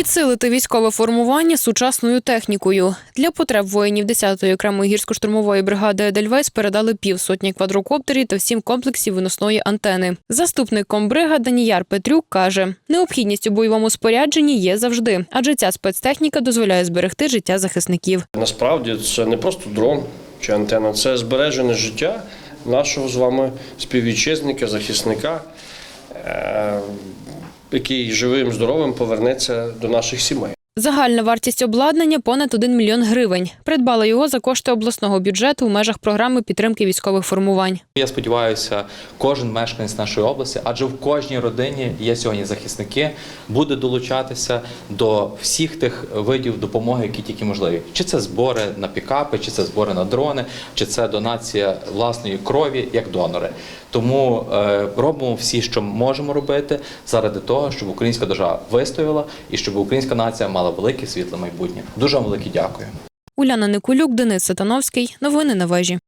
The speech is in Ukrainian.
Підсилити військове формування сучасною технікою. Для потреб воїнів 10-ї окремої гірсько-штурмової бригади Едельвейс передали півсотні квадрокоптерів та сім комплексів виносної антени. Заступник комбрига Даніяр Петрюк каже, необхідність у бойовому спорядженні є завжди, адже ця спецтехніка дозволяє зберегти життя захисників. Насправді це не просто дрон чи антена, це збережене життя нашого з вами співвітчизника, захисника, який живим, здоровим повернеться до наших сімей. Загальна вартість обладнання понад 1 мільйон гривень. Придбала його за кошти обласного бюджету у межах програми підтримки військових формувань. Я сподіваюся, кожен мешканець нашої області, адже в кожній родині є сьогодні захисники, буде долучатися до всіх тих видів допомоги, які тільки можливі. Чи це збори на пікапи, чи це збори на дрони, чи це донація власної крові як донори. Тому е, робимо всі, що можемо робити, заради того, щоб українська держава вистояла і щоб українська нація мала велике світле майбутнє. Дуже вам велике дякую. Уляна Никулюк, Денис Сатановський. Новини на вежі.